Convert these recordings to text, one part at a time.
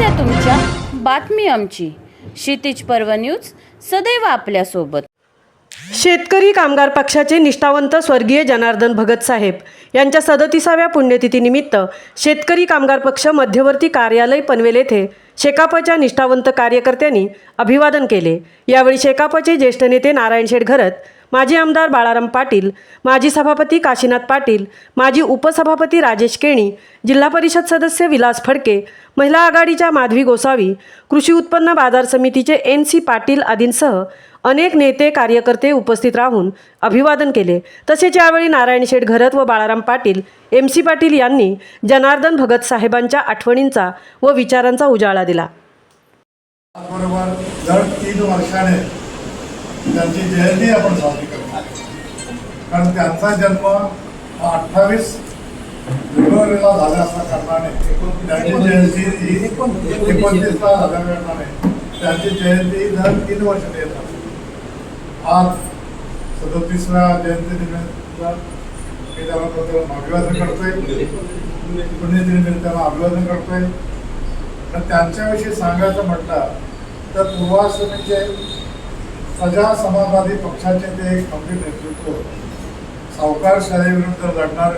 समस्या तुमच्या. बातमी आमची. क्षितिज पर्व न्यूज सदैव आपल्यासोबत. शेतकरी कामगार पक्षाचे निष्ठावंत स्वर्गीय जनार्दन भगत साहेब यांच्या सदतीसाव्या पुण्यतिथीनिमित्त शेतकरी कामगार पक्ष मध्यवर्ती कार्यालय पनवेल येथे शेकापच्या निष्ठावंत कार्यकर्त्यांनी अभिवादन केले. यावेळी शेकापचे ज्येष्ठ नेते नारायण शेठ घरत माजी आमदार बाळाराम पाटील माजी सभापती काशीनाथ पाटील माजी उपसभापती राजेश केणी जिल्हा परिषद सदस्य विलास फडके महिला आघाडीच्या माधवी गोसावी कृषी उत्पन्न बाजार समितीचे एन सी पाटील आदींसह अनेक नेते कार्यकर्ते उपस्थित राहून अभिवादन केले. तसेच यावेळी नारायण शेठ घरत व बाळाराम पाटील एम सी पाटील यांनी जनार्दन भगत साहेबांच्या आठवणींचा व विचारांचा उजाळा दिला बरोबर दर तीन वर्षाने त्यांची जयंती आपण साजरी करतो कारण त्यांचा जन्म हा अठ्ठावीस फेब्रुवारीला झाला असल्या कारणाने त्यांची जयंती ही एकोणतीसला झाल्या कारणाने त्यांची जयंती दर तीन वर्षाने येतात आज सदतीसव्या जयंती निमित्त मी त्यांना अभिवादन करतोय. पुण्यतिथीनिमित्त अभिवादन करतोय. तर त्यांच्याविषयी सांगायचं म्हटलं तर पूर्वाश्रमीचे प्रजा समाजवादी पक्षाचे ते एक खंबीर नेतृत्व सावकारशाहीविरुद्ध लढणार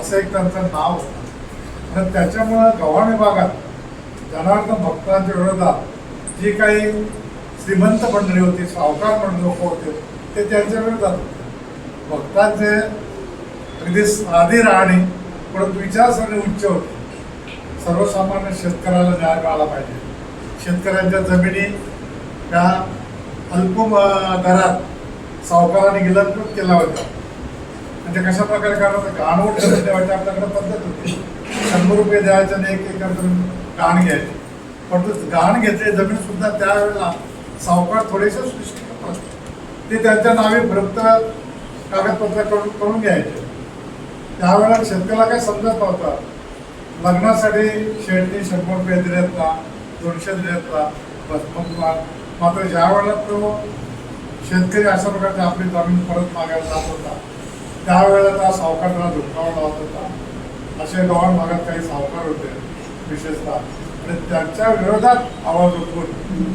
असं एक त्यांचं नाव होतं. आणि त्याच्यामुळं गव्हाण विभागात जनार्दन भक्तांच्या विरोधात जी काही श्रीमंत मंडळी होती सावकार मंडळी लोक होते ते त्यांच्या विरोधात भक्तांचे अगदी साधी राहणी परंतु विचारसरणी उच्च होती. सर्वसामान्य शेतकऱ्याला न्याय मिळाला पाहिजे. शेतकऱ्यांच्या जमिनी त्या अल्प दरात सावकाराने गिलंकृत केला होता. म्हणजे कशा प्रकारे करायचं गाणवट जमीन द्यायची आपल्याकडे पद्धत होती. शंभर रुपये द्यायचे आणि एक एकर करून गहाण घ्यायची. परंतु गहाण घेतले जमीन सुद्धा त्यावेळेला सावकार थोडेसे सृष्टी होते. ते त्यांच्या नावे फक्त कागदपत्र करून करून घ्यायचे. त्यावेळेला शेतकऱ्याला काय समजत नव्हता. लग्नासाठी शेडनी शंभर रुपये दिलेत ना दोनशे दिलेत ना बस मग मात्र ज्या वेळेला तो शेतकरी अशा प्रकारचे आपली जमीन परत मागायला जात होता त्यावेळेला त्या सावकाराला धुडकावा लावत होता. असे गव्हाण भागात काही सावकार होते विशेषतः. आणि त्यांच्या विरोधात आवाज उठवून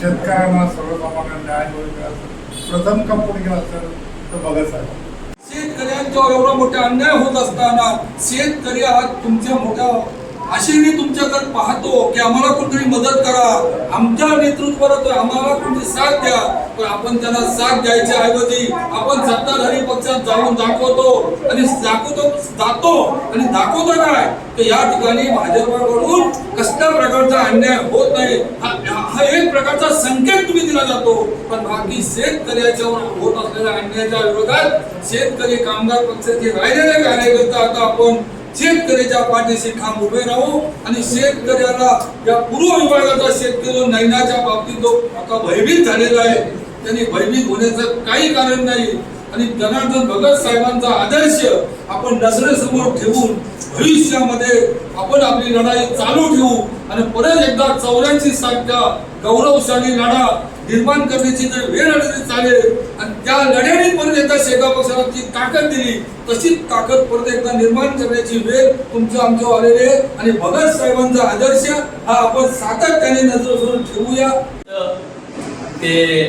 शेतकऱ्यांना सर्वसामान्य न्याय मिळायचं प्रथम कंपनी गेला असेल तर बघत साहेब. शेतकऱ्यांच्यावर एवढा मोठा अन्याय होत असताना शेतकरी आज तुमच्या मोठ्या आशेने तुमच्याकडे पाहतो की आम्हाला कोणतरी मदत करा. आमच्या नेतृत्वाला तर आम्हाला कोणतरी साथ द्या. पण आपण त्यांना साथ द्यायच्या ऐवजी आपण सत्ताधारी पक्षात जाऊन दाखवतो आणि दाखवतो जातो आणि दाखवतो काय? तर या ठिकाणी भाजपाकडून कसल्या प्रकारचा अन्याय होत नाही. हा हा एक प्रकारचा संकेत तुम्ही दिला जातो. पण बाकी शेतकऱ्याच्यावर होत असलेल्या अन्यायाच्या विरोधात शेतकरी कामगार पक्षाचे राहिलेले कार्यकर्ता आता आपण शेतकऱ्याच्या पाठीशी ठाम उभे राहू आणि शेतकऱ्याला या पूर्व विभागाचा शेतकरी नैनाच्या बाबतीत जो आता भयभीत झालेला आहे त्यांनी भयभीत होण्याचं काही कारण नाही. आणि जनार्दन भगत साहेबांचा आदर्श आपण नजरेसमोर ठेवून भविष्यामध्ये आपण आपली लढाई चालू ठेवू आणि परत एकदा चौऱ्याऐंशी सारख्या गौरवशाली लढा निर्माण करण्याची जर वेळ आली चालेल. आणि त्या लढ्याने परत एकदा शेगा पक्षाला जी ताकद दिली तशीच ताकद परत एकदा निर्माण करण्याची वेळ तुमच्या आमच्या आलेली आहे. आणि भगत साहेबांचा आदर्श हा आपण सातत्याने नजरेसमोर ठेवूया. ते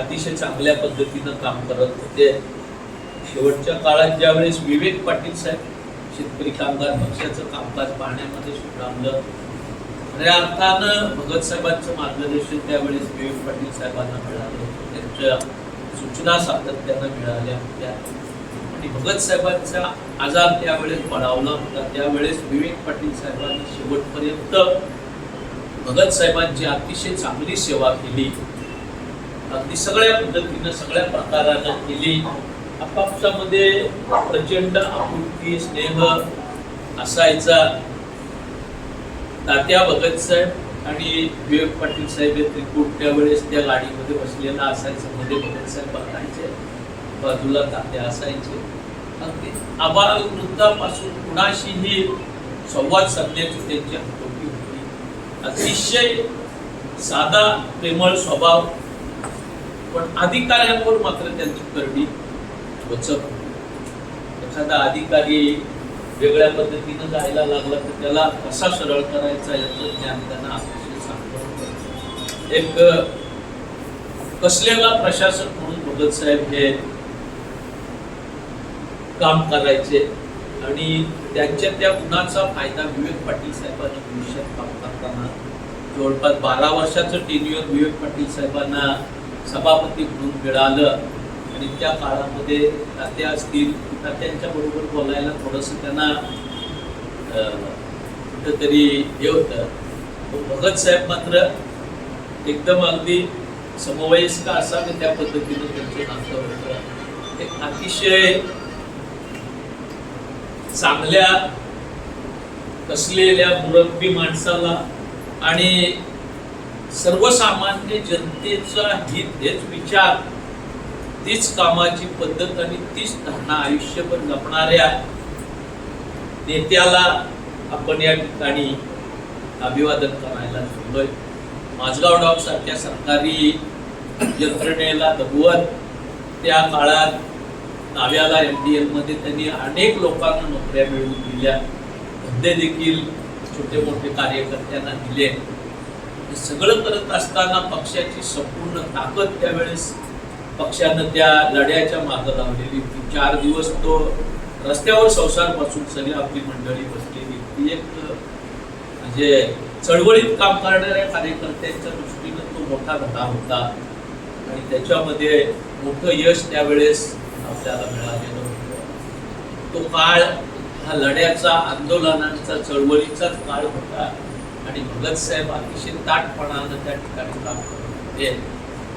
अतिशय चांगल्या पद्धतीनं काम करत होते. शेवटच्या काळात ज्यावेळेस विवेक पाटील साहेब शेतकरी कामगार पक्षाचं कामकाज पाहण्यामध्ये सुटामलं खऱ्या अर्थानं भगत साहेबांचं मार्गदर्शन त्यावेळेस विवेक पाटील साहेबांना मिळालं. त्यांच्या सूचना सातत्यानं मिळाल्या होत्या. आणि भगत साहेबांचा आजार त्यावेळेस बळावला होता. त्यावेळेस विवेक पाटील साहेबांनी शेवटपर्यंत भगत साहेबांची अतिशय चांगली सेवा केली. अगदी सगळ्या पद्धतीनं सगळ्या प्रकारानं केली. आपापसामध्ये प्रचंड आपुलकी स्नेह असायचा. तात्या भगतसाहेब आणि विवेक पाटील साहेब हे त्रिकूट त्यावेळेस त्या गाडीमध्ये बसलेला असायचं. मध्ये भगतसाहेब बघायचे. बाजूला तात्या असायचे. अगदी आबाल वृद्धापासून कुणाशीही संवाद साधण्याची त्यांची हातोटी होती. अतिशय साधा प्रेमळ स्वभाव. पण अधिकाऱ्यांवर मात्र त्यांची करणी वचक एखादा अधिकारी वेगळ्या पद्धतीनं जायला लागला तर त्याला कसा सरळ करायचा याचं ज्ञान त्यांना अतिशय चांगलं एक कसलेला प्रशासक म्हणून भगत साहेब हे काम करायचे आणि त्यांच्या त्या गुणाचा फायदा विवेक पाटील साहेबांनी भविष्यात काम करताना जवळपास बारा वर्षाचं टेन्युअर विवेक पाटील साहेबांना सभापती म्हणून मिळालं. आणि त्या काळामध्ये तात्या असतील तात्यांच्या बरोबर बोलायला थोडंसं त्यांना अं, कुठंतरी हे होतं. भगत साहेब मात्र एकदम अगदी समवयस्क असावे त्या पद्धतीनं त्यांचं नातं होतं. एक अतिशय चांगल्या कसलेल्या मुरब्बी माणसाला आणि सर्वसामान्य जनतेचा हित हेच विचार. तीच कामाची पद्धत आणि तीच धारणा आयुष्यभर जपणाऱ्या नेत्याला आपण या ठिकाणी अभिवादन करायला शिकलोय माझगाव डॉग सारख्या सरकारी यंत्रणेला दबवत त्या काळात नाव्याला एम डी एलमध्ये त्यांनी अनेक लोकांना नोकऱ्या मिळवून दिल्या. धंदे देखील छोटे मोठे कार्यकर्त्यांना दिले. हे सगळं करत असताना पक्षाची संपूर्ण ताकद त्यावेळेस पक्षानं त्या लढ्याच्या मागं लावलेली होती. चार दिवस तो रस्त्यावर संसारपासून सगळी आपली मंडळी बसलेली ती एक म्हणजे चळवळीत काम करणाऱ्या कार्यकर्त्यांच्या दृष्टीनं तो मोठा घटा होता. आणि त्याच्यामध्ये मोठं यश त्यावेळेस आपल्याला मिळालेलं होतं. तो काळ हा लढ्याचा आंदोलनांचा चळवळीचाच काळ होता. आणि भगत साहेब अतिशय ताटपणानं त्या ठिकाणी काम करत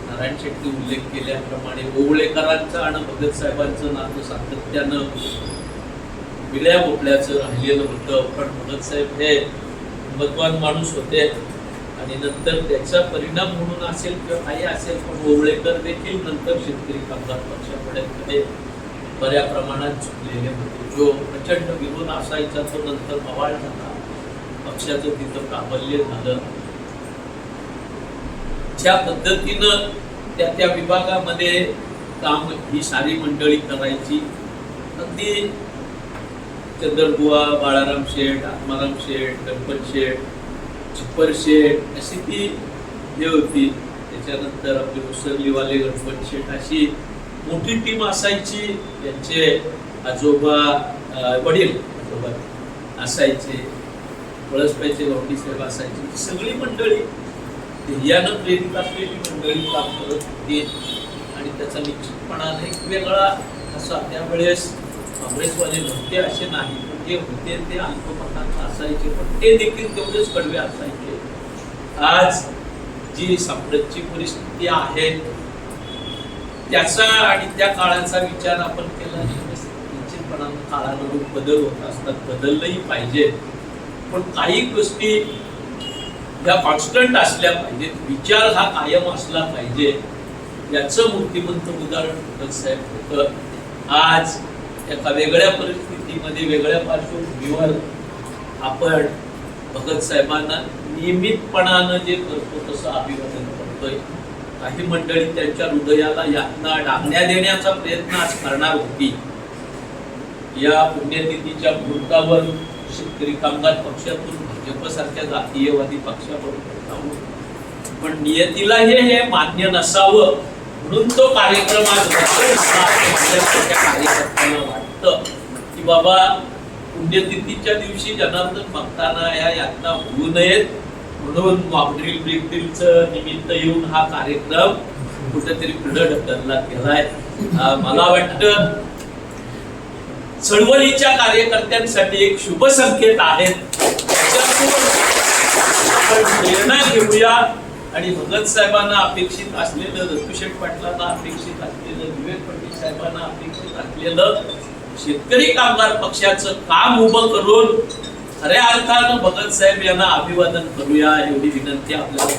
नारायण शेट्टी उल्लेख केल्याप्रमाणे ओवळेकरांचं आणि भगत साहेबांचं नातं सातत्यानं विड्या बोपल्याचं राहिलेलं होतं. पण भगत साहेब हे हिंमतवान माणूस होते. आणि नंतर त्याचा परिणाम म्हणून असेल किंवा काही असेल पण ओवळेकर देखील नंतर शेतकरी कामगार पक्षाकडे बऱ्या प्रमाणात झुकलेले होते. जो प्रचंड विरोध असायचा तो नंतर मवाळ झाला. पक्षाचं तिथं प्राबल्य झालं. ज्या पद्धतीनं त्या त्या विभागामध्ये काम ही सारी मंडळी करायची अगदी चंद्रबुवा बाळाराम शेठ आत्माराम शेठ गणपत शेठ छिप्पर शेठ अशी ती हे होती. त्याच्यानंतर आपले मुसर्लीवाले गणपत शेठ अशी मोठी टीम असायची. यांचे आजोबा वडील आजोबा असायचे. पळसपायचे गौडी साहेब असायचे. सगळी मंडळी ध्येयानं प्रेरित असलेली मंडळी काम करत होती. आणि त्याचा निश्चितपणाने एक वेगळा असा त्यावेळेस काँग्रेसवाले नव्हते असे नाही. पण जे होते ते अल्पमतांना असायचे. पण ते देखील तेवढेच कडवे असायचे. आज जी साम्राज्यची परिस्थिती आहे त्याचा आणि त्या काळाचा विचार आपण केला तर निश्चितपणानं काळानुरूप बदल होत असतात. बदललंही पाहिजे. पण काही गोष्टी ह्या कॉन्स्टंट असल्या पाहिजेत. विचार हा कायम असला पाहिजे. याचं मूर्तिमंत उदाहरण भगत साहेब होतं. आज एका वेगळ्या परिस्थितीमध्ये वेगळ्या पार्श्वभूमीवर आपण भगत साहेबांना नियमितपणानं जे करतो तसं अभिवादन करतोय. काही मंडळी त्यांच्या हृदयाला यातना डागण्या देण्याचा प्रयत्न आज करणार होती. या पुण्यतिथीच्या मुहूर्तावर शेतकरी कामगार पक्षातून भाजपसारख्या जातीयवादी पक्षाकडून जाऊन पण नियतीला हे हे मान्य नसावं म्हणून तो कार्यक्रम आज कार्यकर्त्यांना वाटतं की बाबा पुण्यतिथीच्या दिवशी जनार्दन बघताना या यातना होऊ नयेत. म्हणून मॉकड्रिल ब्रिकड्रीलच निमित्त येऊन हा कार्यक्रम कुठेतरी पुढे ढकलला गेलाय. मला वाटतं चळवळीच्या कार्यकर्त्यांसाठी एक शुभ संकेत आहेत प्रेरणा घेऊया. आणि भगत साहेबांना अपेक्षित असलेलं रघुशेठ पाटलांना अपेक्षित असलेलं विवेक पाटील साहेबांना अपेक्षित असलेलं शेतकरी कामगार पक्षाचं काम उभं करून खऱ्या अर्थानं भगत साहेब यांना अभिवादन करूया. एवढी विनंती आपल्याला